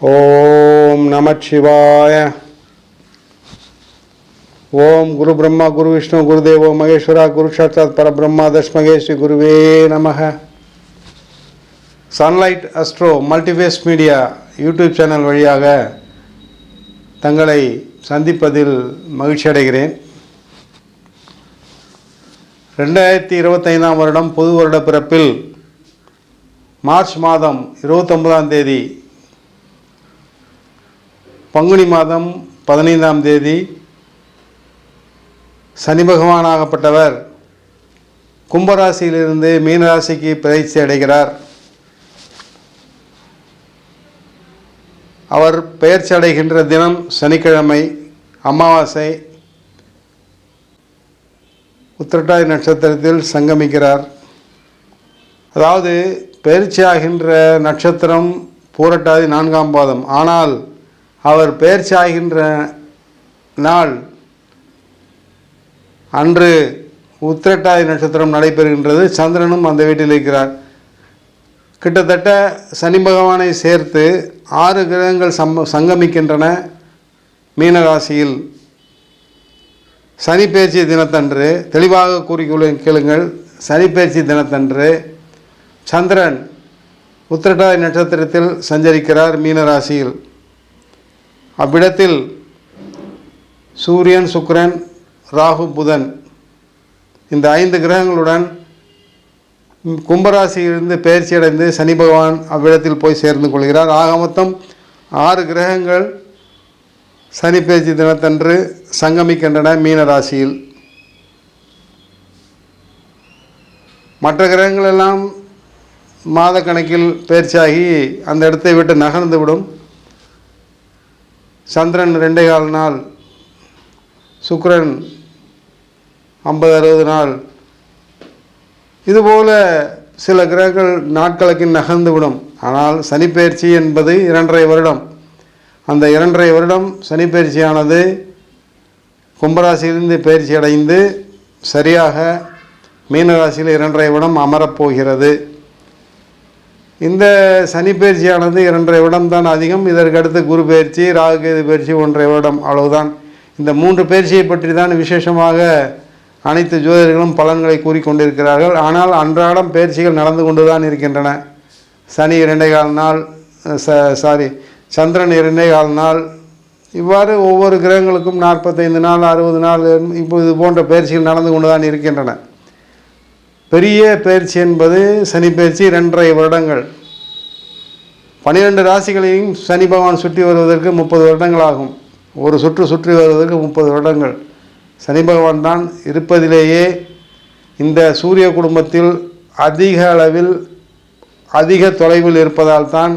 ஓம் நமச்சிவாய ஓம் குரு பிரம்மா குரு விஷ்ணு குருதேவோ மகேஸ்வரா குரு சாட்சாத் பரபிரம்மா தஸ்மகே ஸ்ரீ குருவே நமக. Sunlight astro multiverse media YouTube channel வழியாக தங்களை சந்திப்பதில் மகிழ்ச்சி அடைகிறேன். ரெண்டாயிரத்தி இருபத்தைந்தாம் வருடம் பொது வருட பிறப்பில் மார்ச் மாதம் இருபத்தொன்பதாம் தேதி பங்குனி மாதம் பதினைந்தாம் தேதி சனி பகவானாகப்பட்டவர் கும்பராசியிலிருந்து மீனராசிக்கு பயிற்சி அடைகிறார். அவர் பெயர்ச்சி அடைகின்ற தினம் சனிக்கிழமை அமாவாசை. உத்திரட்டாதி நட்சத்திரத்தில் சங்கமிக்கிறார். அதாவது பயிற்சியாகின்ற நட்சத்திரம் பூரட்டாதி நான்காம் பாதம். ஆனால் அவர் பெயர்ச்சி ஆகின்ற நாள் அன்று உத்திரட்டாதி நட்சத்திரம் நடைபெறுகின்றது. சந்திரனும் அந்த வீட்டில் இருக்கிறார். கிட்டத்தட்ட சனி பகவானை சேர்த்து ஆறு கிரகங்கள் சம் சங்கமிக்கின்றன மீனராசியில். சனி பேச்சு தினத்தன்று தெளிவாக கூறிக்கொள்ள கேளுங்கள். சனி பேச்சு தினத்தன்று சந்திரன் உத்திரட்டாதி நட்சத்திரத்தில் சஞ்சரிக்கிறார் மீனராசியில். அவ்விடத்தில் சூரியன் சுக்கிரன் ராகு புதன் இந்த ஐந்து கிரகங்களுடன் கும்பராசியிலிருந்து பயிற்சி அடைந்து சனி பகவான் அவ்விடத்தில் போய் சேர்ந்து கொள்கிறார். ஆக மொத்தம் ஆறு கிரகங்கள் சனி பயிற்சி தினத்தன்று சங்கமிக்கின்றன மீன ராசியில். மற்ற கிரகங்கள் எல்லாம் மாத கணக்கில் பயிற்சியாகி அந்த இடத்தை விட்டு நகர்ந்து விடும். சந்திரன் ரெண்டே கால் நாள் சுக்கரன் ஐம்பது அறுபது நாள். இதுபோல சில கிரகங்கள் நாட்களுக்கு நகர்ந்து விடும் ஆனால் சனிப்பெயர்ச்சி என்பது இரண்டரை வருடம். அந்த இரண்டரை வருடம் சனிப்பெயர்ச்சியானது கும்பராசியிலிருந்து பயிற்சி அடைந்து சரியாக மீனராசியில் இரண்டரை வருடம் அமரப்போகிறது. இந்த சனி பயிற்சியானது இரண்டரை வருடம் தான் அதிகம். இதற்கடுத்து குரு பயிற்சி ராகுகேது பயிற்சி ஒன்றரை வருடம் அவ்வளவுதான் இந்த மூன்று பயிற்சியை பற்றி தான் விசேஷமாக அனைத்து ஜோதிடர்களும் பலன்களை கூறிக்கொண்டிருக்கிறார்கள். ஆனால் அன்றாடம் பயிற்சிகள் நடந்து கொண்டு தான் இருக்கின்றன. சனி இரண்டே கால் நாள் ச சாரி சந்திரன் இரண்டே கால் நாள். இவ்வாறு ஒவ்வொரு கிரகங்களுக்கும் நாற்பத்தைந்து நாள் அறுபது நாள் இப்போ இது போன்ற பயிற்சிகள் நடந்து கொண்டு தான் இருக்கின்றன. பெரிய பயிற்சி என்பது சனி பயிற்சி இரண்டரை வருடங்கள். பனிரெண்டு ராசிகளையும் சனி பகவான் சுற்றி வருவதற்கு முப்பது வருடங்கள் ஆகும் ஒரு சுற்று சுற்றி வருவதற்கு முப்பது வருடங்கள். சனி பகவான் தான் இருப்பதிலேயே இந்த சூரிய குடும்பத்தில் அதிக அளவில் அதிக தொலைவில் இருப்பதால் தான்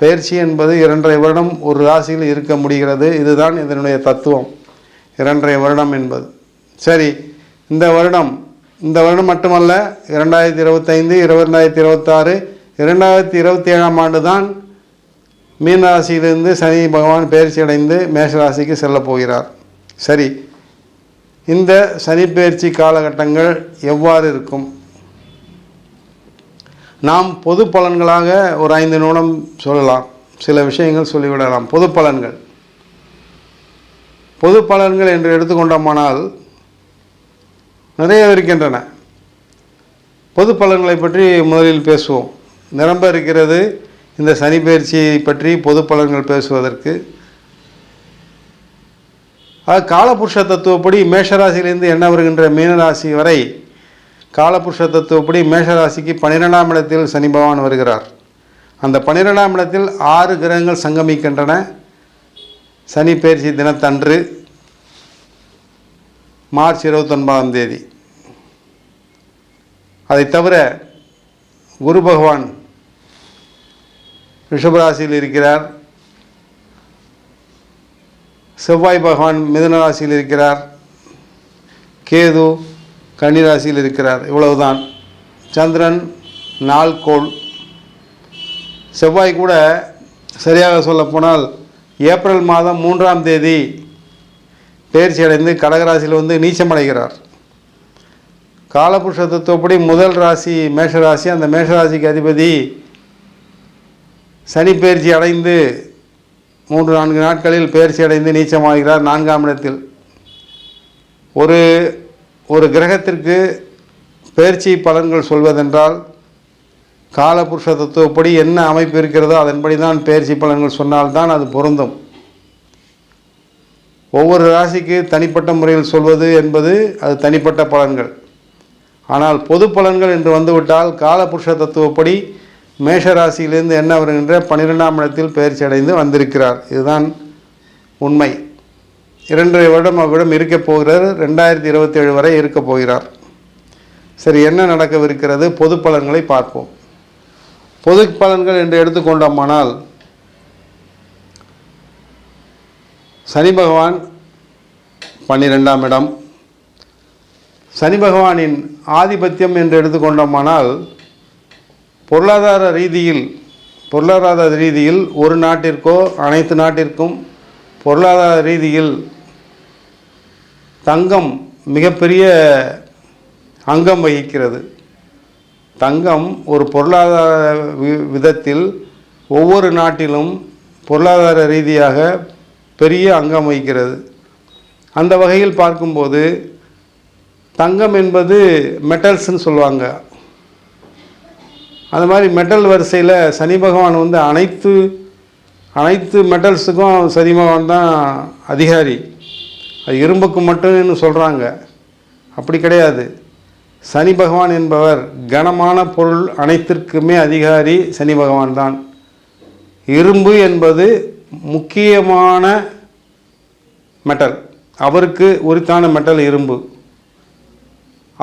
பயிற்சி என்பது இரண்டரை வருடம் ஒரு ராசியில் இருக்க முடிகிறது. இதுதான் இதனுடைய தத்துவம். இரண்டரை வருடம் என்பது. சரி இந்த வருடம் இந்த வருடம் மட்டுமல்ல இரண்டாயிரத்தி இருபத்தைந்து இரண்டாயிரத்தி இருபத்தாறு இரண்டாயிரத்தி இருபத்தி ஏழாம் ஆண்டு தான் மீனராசியிலிருந்து சனி பகவான் பயிற்சி அடைந்து மேஷராசிக்கு செல்லப் போகிறார். சரி இந்த சனி பயிற்சி காலகட்டங்கள் எவ்வாறு இருக்கும்? நாம் பொது பலன்களாக ஒரு ஐந்து நிமிடம் சொல்லலாம். சில விஷயங்கள் சொல்லிவிடலாம். பொது பலன்கள். பொது பலன்கள் என்று எடுத்துக்கொண்டோமானால் நிறைய இருக்கின்றன. பொது பலன்களை பற்றி முதலில் பேசுவோம். நிரம்ப இருக்கிறது இந்த சனி பயிற்சியை பற்றி பொது பலன்கள் பேசுவதற்கு. அது காலபுருஷ தத்துவப்படி மேஷராசியிலிருந்து என்ன வருகின்ற மீனராசி வரை காலபுருஷ தத்துவப்படி மேஷராசிக்கு பன்னிரெண்டாம் இடத்தில் சனி பகவான் வருகிறார். அந்த பன்னிரெண்டாம் இடத்தில் ஆறு கிரகங்கள் சங்கமிக்கின்றன. சனி பயிற்சி தினத்தன்று மார்ச் இருபத்தொன்பதாம் தேதி. அதை தவிர குரு பகவான் ரிஷபராசியில் இருக்கிறார். செவ்வாய் பகவான் மிதுன ராசியில் இருக்கிறார். கேது கன்னிராசியில் இருக்கிறார். இவ்வளவுதான். சந்திரன் நாள்கோள் செவ்வாய் கூட சரியாக சொல்லப்போனால் ஏப்ரல் மாதம் மூன்றாம் தேதி பயிற்சி அடைந்து கடகராசியில் வந்து நீச்சமடைகிறார். காலபுருஷ தத்துவப்படி முதல் ராசி மேஷராசி அந்த மேஷராசிக்கு அதிபதி சனி பயிற்சி அடைந்து மூன்று நான்கு நாட்களில் பயிற்சி அடைந்து நீச்சமாகிறார் நான்காம் இடத்தில். ஒரு ஒரு கிரகத்திற்கு பயிற்சி பலன்கள் சொல்வதென்றால் காலபுருஷ தத்துவப்படி என்ன அமைப்பு இருக்கிறதோ அதன்படி தான் பயிற்சி பலன்கள் சொன்னால்தான் அது பொருந்தும். ஒவ்வொரு ராசிக்கு தனிப்பட்ட முறையில் சொல்வது என்பது அது தனிப்பட்ட பலன்கள். ஆனால் பொது பலன்கள் என்று வந்துவிட்டால் காலபுருஷ தத்துவப்படி மேஷராசியிலிருந்து என்ன வருகின்ற பன்னிரெண்டாம் இடத்தில் பயிற்சி அடைந்து வந்திருக்கிறார். இதுதான் உண்மை. இரண்டரை வருடம் அவ்விடம் இருக்கப் போகிறார். ரெண்டாயிரத்தி இருபத்தேழு வரை இருக்கப் போகிறார். சரி என்ன நடக்கவிருக்கிறது? பொது பலன்களை பார்ப்போம். பொது பலன்கள் என்று எடுத்துக்கொண்டோமானால் சனி பகவான் பன்னிரெண்டாம் இடம் சனி பகவானின் ஆதிபத்தியம் என்று எடுத்துக்கொண்டோமானால் பொருளாதார ரீதியில் பொருளாதார ரீதியில் ஒரு நாட்டிற்கோ அனைத்து நாட்டிற்கும் பொருளாதார ரீதியில் தங்கம் மிகப்பெரிய அங்கம் வகிக்கிறது. தங்கம் ஒரு பொருளாதார வி- விதத்தில் ஒவ்வொரு நாட்டிலும் பொருளாதார ரீதியாக பெரிய அங்கம் வகிக்கிறது. அந்த வகையில் பார்க்கும்போது தங்கம் என்பது மெட்டல்ஸ்ன்னு சொல்லுவாங்க. அது மாதிரி மெட்டல் வரிசையில் சனி பகவான் வந்து அனைத்து அனைத்து மெட்டல்ஸுக்கும் சனி பகவான் தான் அதிகாரி. அது இரும்புக்கு மட்டும்னு சொல்கிறாங்க அப்படி கிடையாது. சனி பகவான் என்பவர் கனமான பொருள் அனைத்திற்குமே அதிகாரி சனி பகவான் தான். இரும்பு என்பது முக்கியமான மெட்டல் அவருக்கு உரித்தான மெட்டல் இரும்பு.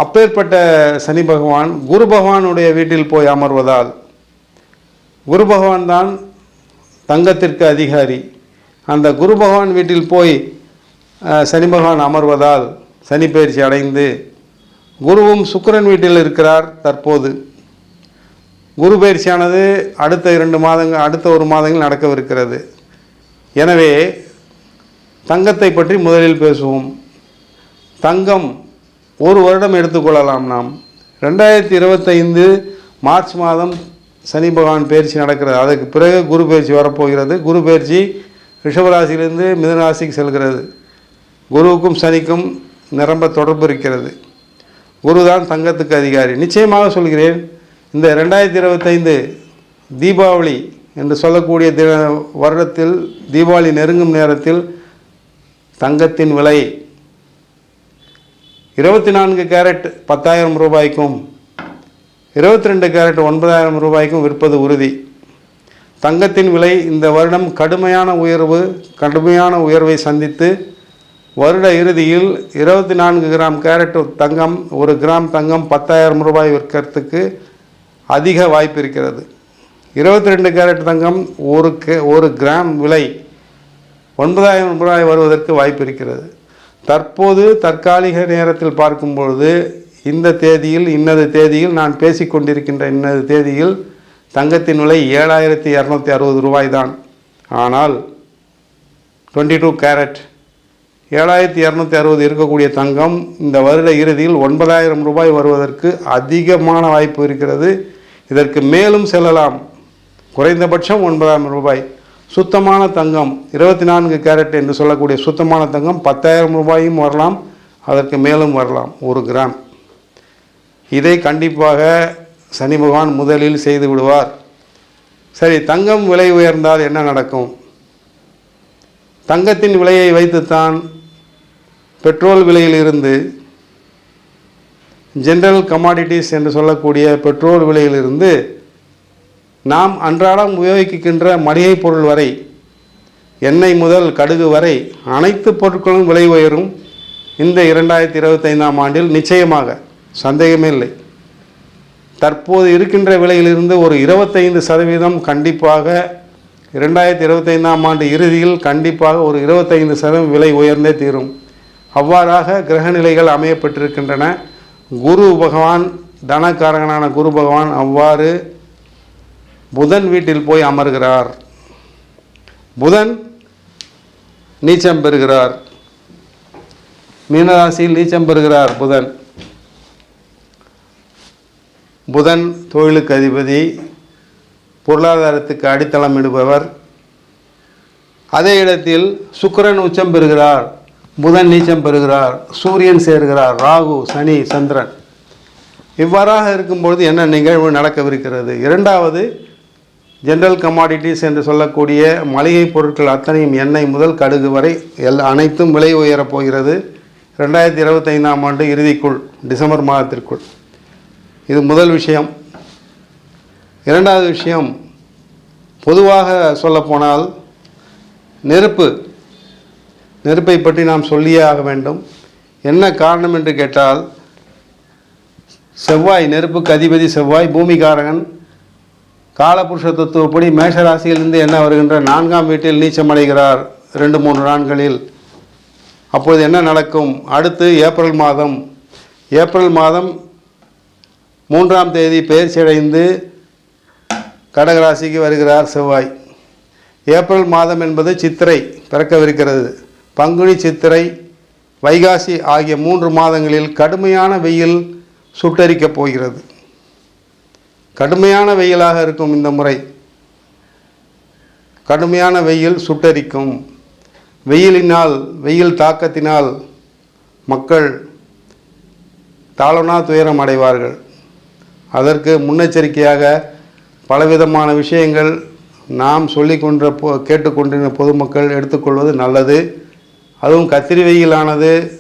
அப்பேற்பட்ட சனி பகவான் குரு பகவானுடைய வீட்டில் போய் அமர்வதால் குரு பகவான் தான் தங்கத்திற்கு அதிகாரி. அந்த குரு பகவான் வீட்டில் போய் சனி பகவான் அமர்வதால் சனி பயிற்சி அடைந்து குருவும் சுக்கரன் வீட்டில் இருக்கிறார் தற்போது. குரு பயிற்சியானது அடுத்த இரண்டு மாதங்கள் அடுத்த ஒரு மாதங்கள் நடக்கவிருக்கிறது. எனவே தங்கத்தை பற்றி முதலில் பேசுவோம். தங்கம் ஒரு வருடம் எடுத்துக்கொள்ளலாம் நாம். ரெண்டாயிரத்தி இருபத்தைந்து மார்ச் மாதம் சனி பகவான் பயிற்சி நடக்கிறது. அதற்கு பிறகு குரு பயிற்சி வரப்போகிறது. குரு பயிற்சி ரிஷபராசியிலிருந்து மிதனராசிக்கு செல்கிறது. குருவுக்கும் சனிக்கும் நிரம்ப தொடர்பு இருக்கிறது. குரு தான் தங்கத்துக்கு அதிகாரி. நிச்சயமாக சொல்கிறேன் இந்த ரெண்டாயிரத்தி இருபத்தைந்து தீபாவளி என்று சொல்லக்கூடிய தின வருடத்தில் தீபாவளி நெருங்கும் நேரத்தில் தங்கத்தின் விலை இருபத்தி நான்கு கேரட் பத்தாயிரம் ரூபாய்க்கும் இருபத்தி ரெண்டு கேரட் ஒன்பதாயிரம் ரூபாய்க்கும் விற்பது உறுதி. தங்கத்தின் விலை இந்த வருடம் கடுமையான உயர்வு கடுமையான உயர்வை சந்தித்து வருட இறுதியில் இருபத்தி நான்கு கிராம் கேரட் தங்கம் ஒரு கிராம் தங்கம் பத்தாயிரம் ரூபாய் விற்கிறதுக்கு அதிக வாய்ப்பு இருக்கிறது. இருபத்தி ரெண்டு கேரட் தங்கம் ஒரு கே ஒரு கிராம் விலை ஒன்பதாயிரம் ரூபாய் வருவதற்கு வாய்ப்பு இருக்கிறது. தற்போது தற்காலிக நேரத்தில் பார்க்கும் பொழுது இந்த தேதியில் இன்னது தேதியில் நான் பேசிக்கொண்டிருக்கின்ற இன்னது தேதியில் தங்கத்தின் விலை ஏழாயிரத்தி இரநூத்தி அறுபது ரூபாய் தான் ஆனால் டுவெண்ட்டி டூ கேரட் ஏழாயிரத்தி இரநூத்தி அறுபது இருக்கக்கூடிய தங்கம் இந்த வருட இறுதியில் ஒன்பதாயிரம் ரூபாய் வருவதற்கு அதிகமான வாய்ப்பு இருக்கிறது. இதற்கு மேலும் செல்லலாம். குறைந்தபட்சம் ஒன்பதாயிரம் ரூபாய். சுத்தமான தங்கம் இருபத்தி நான்கு கேரட் என்று சொல்லக்கூடிய சுத்தமான தங்கம் பத்தாயிரம் ரூபாயும் வரலாம் அதற்கு மேலும் வரலாம் ஒரு கிராம். இதை கண்டிப்பாக சனி பகவான் முதலில் செய்து விடுவார். சரி தங்கம் விலை உயர்ந்தால் என்ன நடக்கும்? தங்கத்தின் விலையை வைத்துத்தான் பெட்ரோல் விலையிலிருந்து ஜென்ரல் கமாடிட்டிஸ் என்று சொல்லக்கூடிய பெட்ரோல் விலையிலிருந்து நாம் அன்றாடம் உபயோகிக்கின்ற மளிகை பொருள் வரை எண்ணெய் முதல் கடுகு வரை அனைத்து பொருட்களும் விலை உயரும். இந்த இரண்டாயிரத்தி இருபத்தைந்தாம் ஆண்டில் நிச்சயமாக சந்தேகமே இல்லை. தற்போது இருக்கின்ற விலையிலிருந்து ஒரு இருபத்தைந்து சதவீதம் கண்டிப்பாக இரண்டாயிரத்தி இருபத்தைந்தாம் ஆண்டு இறுதியில் கண்டிப்பாக ஒரு இருபத்தைந்து சதவீதம் விலை உயர்ந்தே தீரும். அவ்வாறாக கிரகநிலைகள் அமையப்பட்டிருக்கின்றன. குரு பகவான் தனக்காரகனான குரு பகவான் அவ்வாறு புதன் வீட்டில் போய் அமர்கிறார். புதன் நீச்சம் பெறுகிறார். மீனராசியில் நீச்சம் பெறுகிறார் புதன். புதன் தொழிலுக்கு அதிபதி பொருளாதாரத்துக்கு அடித்தளம் இடுபவர். அதே இடத்தில் சுக்கிரன் உச்சம் பெறுகிறார். புதன் நீச்சம் பெறுகிறார். சூரியன் சேர்கிறார். ராகு சனி சந்திரன். இவ்வாறாக இருக்கும்பொழுது என்ன நிகழ்வு நடக்கவிருக்கிறது? இரண்டாவது ஜென்ரல் கமாடிட்டிஸ் என்று சொல்லக்கூடிய மளிகை பொருட்கள் அத்தனையும் எண்ணெய் முதல் கடுகு வரை எல் அனைத்தும் விலை உயரப் போகிறது. ரெண்டாயிரத்தி இருபத்தைந்தாம் ஆண்டு இறுதிக்குள் டிசம்பர் மாதத்திற்குள். இது முதல் விஷயம். இரண்டாவது விஷயம் பொதுவாக சொல்லப்போனால் நெருப்பு. நெருப்பை பற்றி நாம் சொல்லியே ஆக வேண்டும். என்ன காரணம் என்று கேட்டால் செவ்வாய் நெருப்புக்கு அதிபதி செவ்வாய் பூமிகாரகன் காலபுருஷ தத்துவப்படி மேஷ ராசியிலிருந்து என்ன வருகின்ற நான்காம் வீட்டில் நீச்சமடைகிறார் ரெண்டு மூன்று நாட்களில். அப்பொழுது என்ன நடக்கும்? அடுத்து ஏப்ரல் மாதம். ஏப்ரல் மாதம் மூன்றாம் தேதி பயிற்சியடைந்து கடகராசிக்கு வருகிறார் செவ்வாய். ஏப்ரல் மாதம் என்பது சித்திரை பிறக்கவிருக்கிறது. பங்குனி சித்திரை வைகாசி ஆகிய மூன்று மாதங்களில் கடுமையான வெயில் சுட்டரிக்கப் போகிறது. கடுமையான வெயிலாக இருக்கும் இந்த முறை. கடுமையான வெயில் சுட்டரிக்கும். வெயிலினால் வெயில் தாக்கத்தினால் மக்கள் தாளனா துயரம் அடைவார்கள். அதற்கு முன்னெச்சரிக்கையாக பலவிதமான விஷயங்கள் நாம் சொல்லிக்கொண்ட பொ கேட்டுக்கொண்டிருந்த பொதுமக்கள் எடுத்துக்கொள்வது நல்லது. அதுவும் கத்திரி வெயிலானது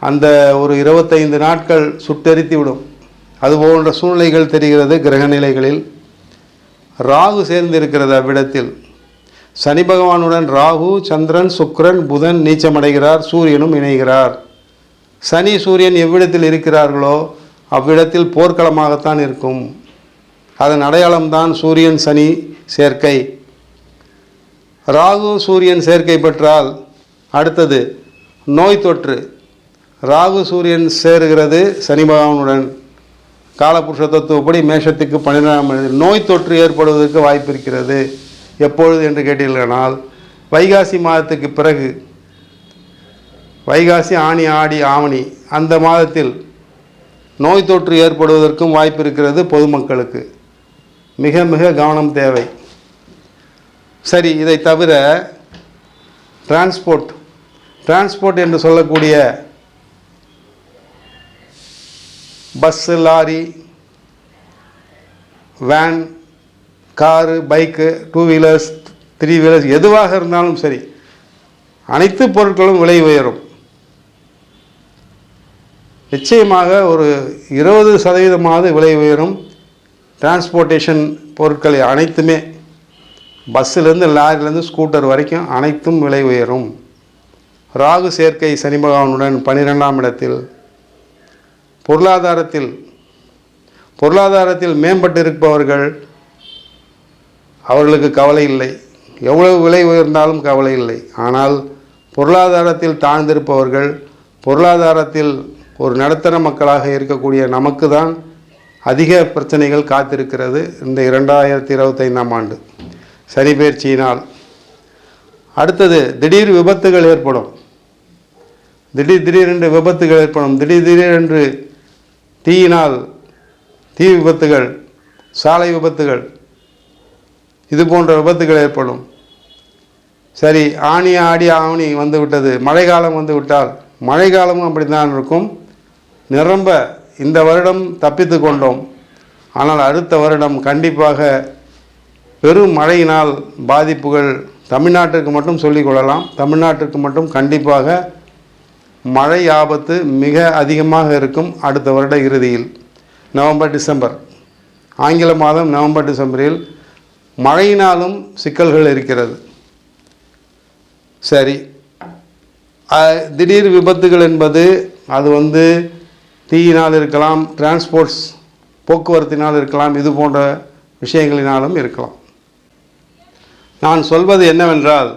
அந்த ஒரு இருபத்தைந்து நாட்கள் சுட்டெரித்து விடும். அது போன்ற சூழ்நிலைகள் தெரிகிறது கிரக நிலைகளில். ராகு சேர்ந்திருக்கிறது அவ்விடத்தில் சனி பகவானுடன் ராகு சந்திரன் சுக்ரன் புதன் நீச்சமடைகிறார் சூரியனும் இணைகிறார். சனி சூரியன் எவ்விடத்தில் இருக்கிறார்களோ அவ்விடத்தில் போர்க்களமாகத்தான் இருக்கும். அதன் அடையாளம்தான் சூரியன் சனி சேர்க்கை. ராகு சூரியன் சேர்க்கை பெற்றால் அடுத்தது நோய் தொற்று. ராகு சூரியன் சேருகிறது சனி பகவானுடன். காலபுருஷ தத்துவப்படி மேஷத்துக்கு பன்னிரெண்டாம் இடத்தில் நோய் தொற்று ஏற்படுவதற்கு வாய்ப்பு இருக்கிறது. எப்பொழுது என்று கேட்டீர்களானால் வைகாசி மாதத்துக்கு பிறகு வைகாசி ஆணி ஆடி ஆவணி அந்த மாதத்தில் நோய் தொற்று ஏற்படுவதற்கும் வாய்ப்பு இருக்கிறது பொதுமக்களுக்கு. மிக மிக கவனம் தேவை. சரி இதை தவிர டிரான்ஸ்போர்ட் டிரான்ஸ்போர்ட் என்று சொல்லக்கூடிய bus lorry van car bike two wheelers three wheelers எதுவாக இருந்தாலும் சரி அனைத்து பொருட்களும் விலை உயரும். நிச்சயமாக ஒரு இருபது சதவீதமாவது விலை உயரும். டிரான்ஸ்போர்ட்டேஷன் பொருட்கள் அனைத்துமே பஸ்ஸுலேருந்து லாரிலேருந்து ஸ்கூட்டர் வரைக்கும் அனைத்தும் விலை உயரும். ராகு சேர்க்கை சனி பகவானுடன் பன்னிரெண்டாம் இடத்தில் பொருளாதாரத்தில் பொருளாதாரத்தில் மேம்பட்டிருப்பவர்கள் அவர்களுக்கு கவலை இல்லை. எவ்வளவு விலை உயர்ந்தாலும் கவலை இல்லை. ஆனால் பொருளாதாரத்தில் தாழ்ந்திருப்பவர்கள் பொருளாதாரத்தில் ஒரு நடுத்தர மக்களாக இருக்கக்கூடிய நமக்கு தான் அதிக பிரச்சனைகள் காத்திருக்கிறது இந்த இரண்டாயிரத்தி இருபத்தைந்தாம் ஆண்டு. சனி அடுத்தது திடீர் விபத்துகள் ஏற்படும். திடீர் திடீரென்று விபத்துகள் ஏற்படும். திடீர் திடீரென்று தீயினால் தீ விபத்துகள் சாலை விபத்துகள் இது போன்ற விபத்துகள் ஏற்படும். சரி ஆணி ஆடி ஆவணி வந்து விட்டது மழைக்காலம் வந்து விட்டால் மழைக்காலமும் அப்படி தான் இருக்கும். நிரம்ப இந்த வருடம் தப்பித்து கொண்டோம். ஆனால் அடுத்த வருடம் கண்டிப்பாக பெரும் மழையினால் பாதிப்புகள் தமிழ்நாட்டிற்கு மட்டும் சொல்லிக் கொள்ளலாம். தமிழ்நாட்டிற்கு மட்டும் கண்டிப்பாக மழை ஆபத்து மிக அதிகமாக இருக்கும் அடுத்த வருட இறுதியில். November December. ஆங்கில மாதம் நவம்பர் டிசம்பரில் மழையினாலும் சிக்கல்கள் இருக்கிறது. சரி. திடீர் விபத்துகள் என்பது அது வந்து தீயினால் இருக்கலாம் டிரான்ஸ்போர்ட்ஸ் போக்குவரத்தினால் இருக்கலாம் இது போன்ற விஷயங்களினாலும் இருக்கலாம். நான் சொல்வது என்னவென்றால்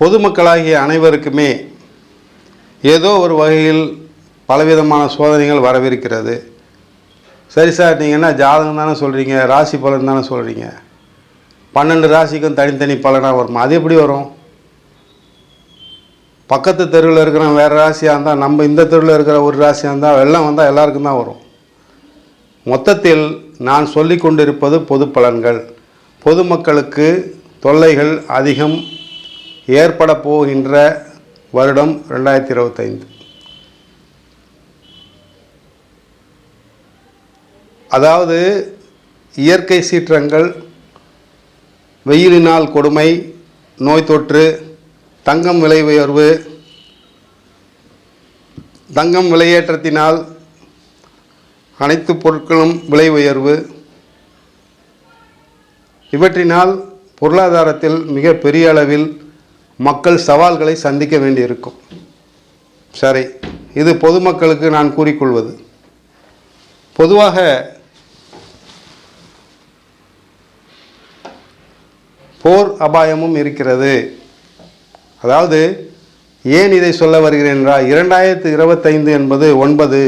பொதுமக்களாகிய அனைவருக்குமே ஏதோ ஒரு வகையில் பலவிதமான சோதனைகள் வரவிருக்கிறது. சரி சார் நீங்கள் என்ன ஜாதகம் தானே சொல்கிறீங்க ராசி பலன் தானே சொல்கிறீங்க பன்னெண்டு ராசிக்கும் தனித்தனி பலனாக வருமா? அது எப்படி வரும்? பக்கத்து தெருவில் இருக்கிற வேறு ராசியாக இருந்தால் நம்ம இந்த தெருவில் இருக்கிற ஒரு ராசியாக இருந்தால் வெள்ளம் வந்தால் எல்லாருக்கும் தான் வரும். மொத்தத்தில் நான் சொல்லி கொண்டிருப்பது பொது பலன்கள். பொதுமக்களுக்கு தொல்லைகள் அதிகம் ஏற்பட போகின்ற வருடம் ரெண்டாயிரத்தி இருபத்தைந்து. அதாவது இயற்கை சீற்றங்கள் வெயிலினால் கொடுமை நோய் தொற்று தங்கம் விலை உயர்வு தங்கம் விலையேற்றத்தினால் அனைத்து பொருட்களும் விலை உயர்வு இவற்றினால் பொருளாதாரத்தில் மிக பெரிய அளவில் மக்கள் சவால்களை சந்திக்க வேண்டியிருக்கும். சரி இது பொதுமக்களுக்கு நான் கூறிக்கொள்வது. பொதுவாக போர் அபாயமும் இருக்கிறது. அதாவது ஏன் இதை சொல்ல வருகிறேன் என்றால் இரண்டாயிரத்து இருபத்தைந்து என்பது ஒன்பது.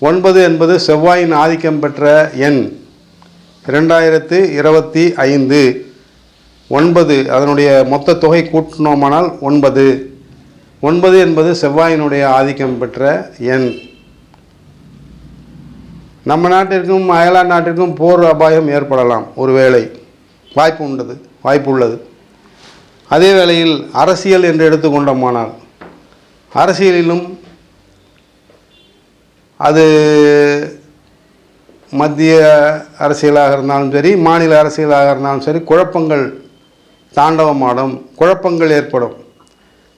ஒன்பது என்பது செவ்வாயின் ஆதிக்கம் பெற்ற எண் இரண்டாயிரத்து இருபத்தி ஐந்து. ஒன்பது அதனுடைய மொத்த தொகை கூட்டினோமானால் ஒன்பது. ஒன்பது என்பது செவ்வாயினுடைய ஆதிக்கம் பெற்ற எண். நம்ம நாட்டிற்கும் அயலாண்டு நாட்டிற்கும் போர் அபாயம் ஏற்படலாம் ஒருவேளை வாய்ப்பு உண்டது வாய்ப்பு உள்ளது. அதே வேளையில் அரசியல் என்று எடுத்துக்கொண்டோமானால் அரசியலிலும் அது மத்திய அரசியலாக இருந்தாலும் சரி மாநில அரசியலாக இருந்தாலும் சரி குழப்பங்கள் தாண்டவமாடும் குழப்பங்கள் ஏற்படும்.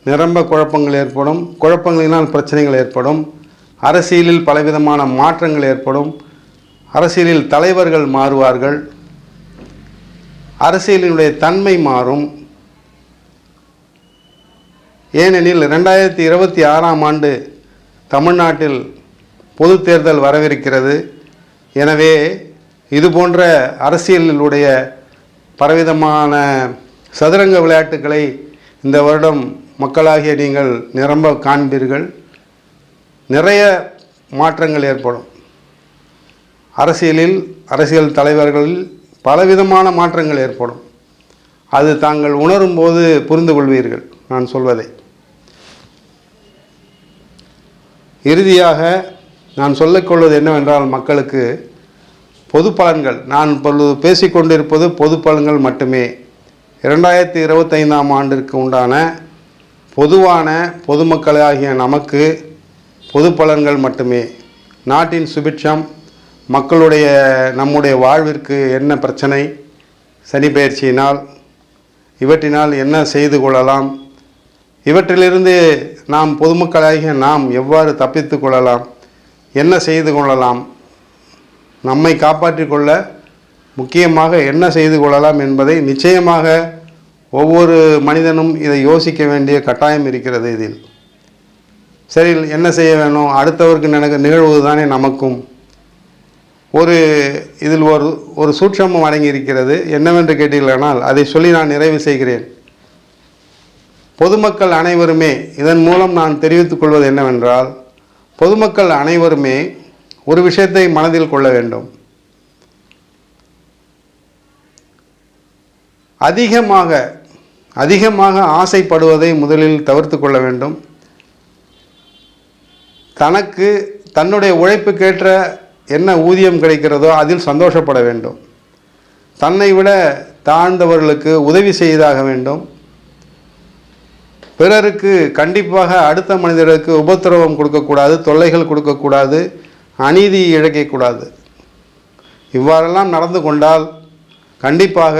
நிரம்ப குழப்பங்கள் ஏற்படும். குழப்பங்களினால் பிரச்சனைகள் ஏற்படும். அரசியலில் பலவிதமான மாற்றங்கள் ஏற்படும். அரசியலில் தலைவர்கள் மாறுவார்கள். அரசியலினுடைய தன்மை மாறும். ஏனெனில் ரெண்டாயிரத்தி இருபத்தி ஆறாம் ஆண்டு தமிழ்நாட்டில் பொது தேர்தல் வரவிருக்கிறது. எனவே இது போன்ற அரசியலிலுடைய பலவிதமான சதுரங்க விளையாட்டுகளை இந்த வருடம் மக்களாகிய நீங்கள் நிரம்ப காண்பீர்கள். நிறைய மாற்றங்கள் ஏற்படும். அரசியலில் அரசியல் தலைவர்களில் பலவிதமான மாற்றங்கள் ஏற்படும். அது தாங்கள் உணரும்போது புரிந்து கொள்வீர்கள் நான் சொல்வதை. இறுதியாக நான் சொல்லிக்கொள்வது என்னவென்றால் மக்களுக்கு பொது பலன்கள் நான் இப்பொழுது பேசிக்கொண்டிருப்பது பொது பலன்கள் மட்டுமே. இரண்டாயிரத்தி இருபத்தைந்தாம் ஆண்டிற்கு உண்டான பொதுவான பொதுமக்களாகிய நமக்கு பொது பலன்கள் மட்டுமே. நாட்டின் சுபிட்சம் மக்களுடைய நம்முடைய வாழ்விற்கு என்ன பிரச்சனை? சனி பயிற்சியினால் இவற்றினால் என்ன செய்து கொள்ளலாம்? இவற்றிலிருந்து நாம் பொதுமக்களாகிய நாம் எவ்வாறு தப்பித்து கொள்ளலாம்? என்ன செய்து கொள்ளலாம்? நம்மை காப்பாற்றிக் கொள்ள முக்கியமாக என்ன செய்து கொள்ளலாம் என்பதை நிச்சயமாக ஒவ்வொரு மனிதனும் இதை யோசிக்க வேண்டிய கட்டாயம் இருக்கிறது இதில். சரி என்ன செய்ய வேணும்? அடுத்தவருக்கு நினைக்க நிகழ்வது தானே நமக்கும். ஒரு இதில் ஒரு ஒரு சூட்சமும் அடங்கியிருக்கிறது. என்னவென்று கேட்டீர்களானால் அதை சொல்லி நான் நிறைவு செய்கிறேன். பொதுமக்கள் அனைவருமே இதன் மூலம் நான் தெரிவித்துக் கொள்வது என்னவென்றால் பொதுமக்கள் அனைவருமே ஒரு விஷயத்தை மனதில் கொள்ள வேண்டும். அதிகமாக அதிகமாக ஆசைப்படுவதை முதலில் தவிர்த்து கொள்ள வேண்டும். தனக்கு தன்னுடைய உழைப்புக்கேற்ற என்ன ஊதியம் கிடைக்கிறதோ அதில் சந்தோஷப்பட வேண்டும். தன்னை விட தாழ்ந்தவர்களுக்கு உதவி செய்தாக வேண்டும். பிறருக்கு கண்டிப்பாக அடுத்த மனிதர்களுக்கு உபத்திரவம் கொடுக்கக்கூடாது தொல்லைகள் கொடுக்கக்கூடாது அநீதி இழைக்கக்கூடாது. இவ்வாறெல்லாம் நடந்து கொண்டால் கண்டிப்பாக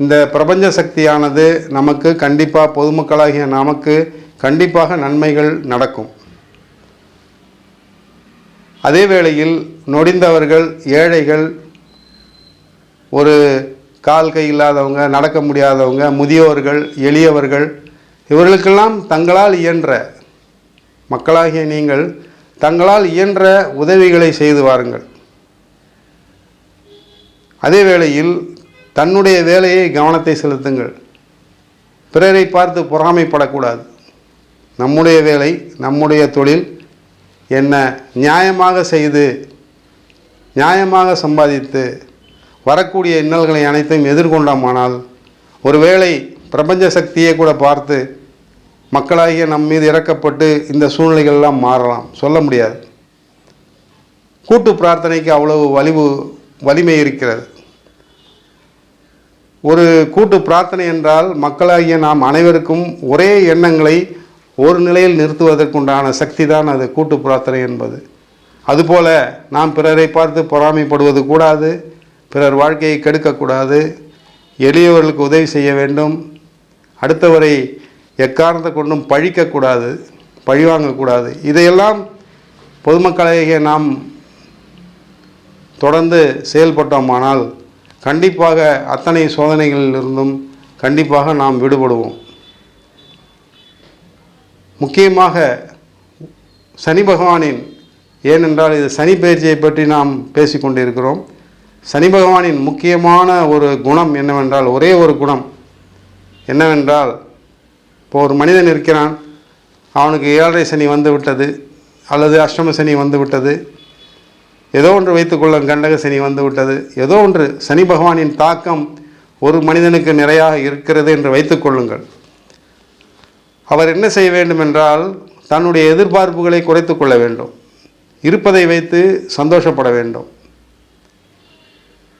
இந்த பிரபஞ்ச சக்தியானது நமக்கு கண்டிப்பாக பொதுமக்களாகிய நமக்கு கண்டிப்பாக நன்மைகள் நடக்கும். அதே வேளையில் நொடிந்தவர்கள் ஏழைகள் ஒரு கால் கை இல்லாதவங்க நடக்க முடியாதவங்க முதியோர்கள் எளியவர்கள் இவர்களுக்கெல்லாம் தங்களால் இயன்ற மக்களாகிய நீங்கள் தங்களால் இயன்ற உதவிகளை செய்து வாருங்கள். அதே வேளையில் தன்னுடைய வேலையை கவனத்தை செலுத்துங்கள். பிறரை பார்த்து பொறாமைப்படக்கூடாது. நம்முடைய வேலை நம்முடைய தொழில் என்ன நியாயமாக செய்து நியாயமாக சம்பாதித்து வரக்கூடிய இன்னல்களை அனைத்தையும் எதிர்கொண்டோமானால் ஒருவேளை பிரபஞ்ச சக்தியை கூட பார்த்து மக்களாகிய நம் மீது இறக்கப்பட்டு இந்த சூழ்நிலைகள்லாம் மாறலாம். சொல்ல முடியாது. கூட்டு பிரார்த்தனைக்கு அவ்வளவு வலிவு வலிமை இருக்கிறது. ஒரு கூட்டு பிரார்த்தனை என்றால் மக்களாகிய நாம் அனைவருக்கும் ஒரே எண்ணங்களை ஒரு நிலையில் நிறுத்துவதற்குண்டான சக்தி தான் அது கூட்டு பிரார்த்தனை என்பது. அதுபோல நாம் பிறரை பார்த்து பொறாமைப்படுவது கூடாது பிறர் வாழ்க்கையை கெடுக்கக்கூடாது எளியவர்களுக்கு உதவி செய்ய வேண்டும் அடுத்தவரை எக்காரணத்தை கொண்டும் பழிக்கக்கூடாது பழிவாங்கக்கூடாது இதையெல்லாம் பொதுமக்களாகிய நாம் தொடர்ந்து செயல்பட்டோமானால் கண்டிப்பாக அத்தனை சோதனைகளிலிருந்தும் கண்டிப்பாக நாம் விடுபடுவோம். முக்கியமாக சனி பகவானின் ஏனென்றால் இது சனி பயிற்சியை பற்றி நாம் பேசிக்கொண்டிருக்கிறோம் சனி பகவானின் முக்கியமான ஒரு குணம் என்னவென்றால் ஒரே ஒரு குணம் என்னவென்றால் இப்போ ஒரு மனிதன் இருக்கிறான் அவனுக்கு ஏழரை சனி வந்து விட்டது அல்லது அஷ்டம சனி வந்து விட்டது ஏதோ ஒன்று வைத்துக்கொள்ளும் கண்டக சனி வந்து விட்டது. ஏதோ ஒன்று சனி பகவானின் தாக்கம் ஒரு மனிதனுக்கு நிறையாக இருக்கிறது என்று வைத்துக்கொள்ளுங்கள் அவர் என்ன செய்ய வேண்டும் என்றால் தன்னுடைய எதிர்பார்ப்புகளை குறைத்து கொள்ள வேண்டும். இருப்பதை வைத்து சந்தோஷப்பட வேண்டும்.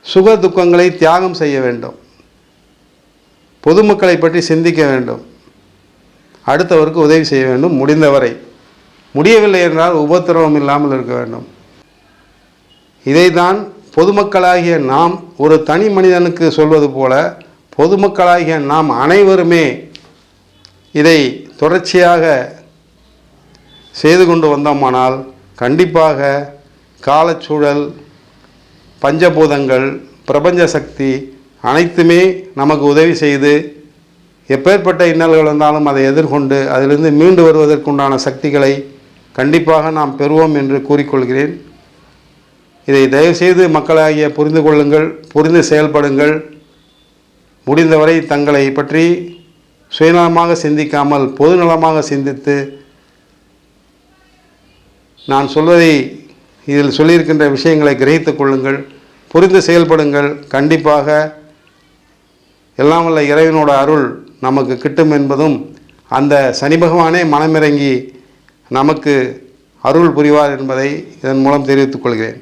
சுக துக்கங்களை தியாகம் செய்ய வேண்டும். பொதுமக்களை பற்றி சிந்திக்க வேண்டும். அடுத்தவருக்கு உதவி செய்ய வேண்டும். முடிந்தவரை. முடியவில்லை என்றால் உபத்திரவம் இல்லாமல் இருக்க வேண்டும். இதைதான் பொதுமக்களாகிய நாம் ஒரு தனி மனிதனுக்கு சொல்வது போல பொதுமக்களாகிய நாம் அனைவருமே இதை தொடர்ச்சியாக செய்து கொண்டு வந்தோமானால் கண்டிப்பாக காலச்சூழல் பஞ்சபூதங்கள் பிரபஞ்ச சக்தி அனைத்துமே நமக்கு உதவி செய்து எப்பேற்பட்ட இன்னல்கள் வந்தாலும் அதை எதிர்கொண்டு அதிலிருந்து மீண்டு வருவதற்குண்டான சக்திகளை கண்டிப்பாக நாம் பெறுவோம் என்று கூறிக்கொள்கிறேன். இதை தயவுசெய்து மக்களாகிய புரிந்து கொள்ளுங்கள் புரிந்து செயல்படுங்கள். முடிந்தவரை தங்களை பற்றி சுயநலமாக சிந்திக்காமல் பொதுநலமாக சிந்தித்து நான் சொல்வதை இதில் சொல்லியிருக்கின்ற விஷயங்களை கிரகித்துக் கொள்ளுங்கள் புரிந்து செயல்படுங்கள். கண்டிப்பாக எல்லாம் வல்ல இறைவனோட அருள் நமக்கு கிட்டும் என்பதும் அந்த சனி பகவானே மனமிறங்கி நமக்கு அருள் புரிவார் என்பதை இதன் மூலம் தெரிவித்துக் கொள்கிறேன்.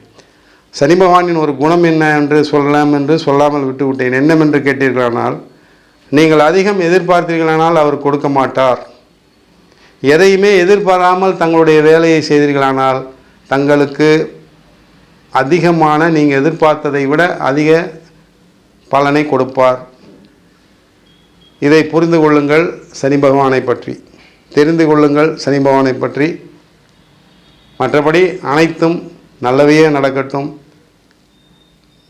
சனி பகவானின் ஒரு குணம் என்ன என்று சொல்லலாம் என்று சொல்லாமல் விட்டுவிட்டேன். என்னவென்று கேட்டீர்களானால் நீங்கள் அதிகம் எதிர்பார்த்தீர்களானால் அவர் கொடுக்க மாட்டார். எதையுமே எதிர்பாராமல் தங்களுடைய வேலையை செய்தீர்களானால் தங்களுக்கு அதிகமான நீங்கள் எதிர்பார்த்ததை விட அதிக பலனை கொடுப்பார். இதை புரிந்து கொள்ளுங்கள் சனி பகவானை பற்றி. தெரிந்து கொள்ளுங்கள் சனி பகவானை பற்றி. மற்றபடி அனைத்தும் நல்லவையே நடக்கட்டும்.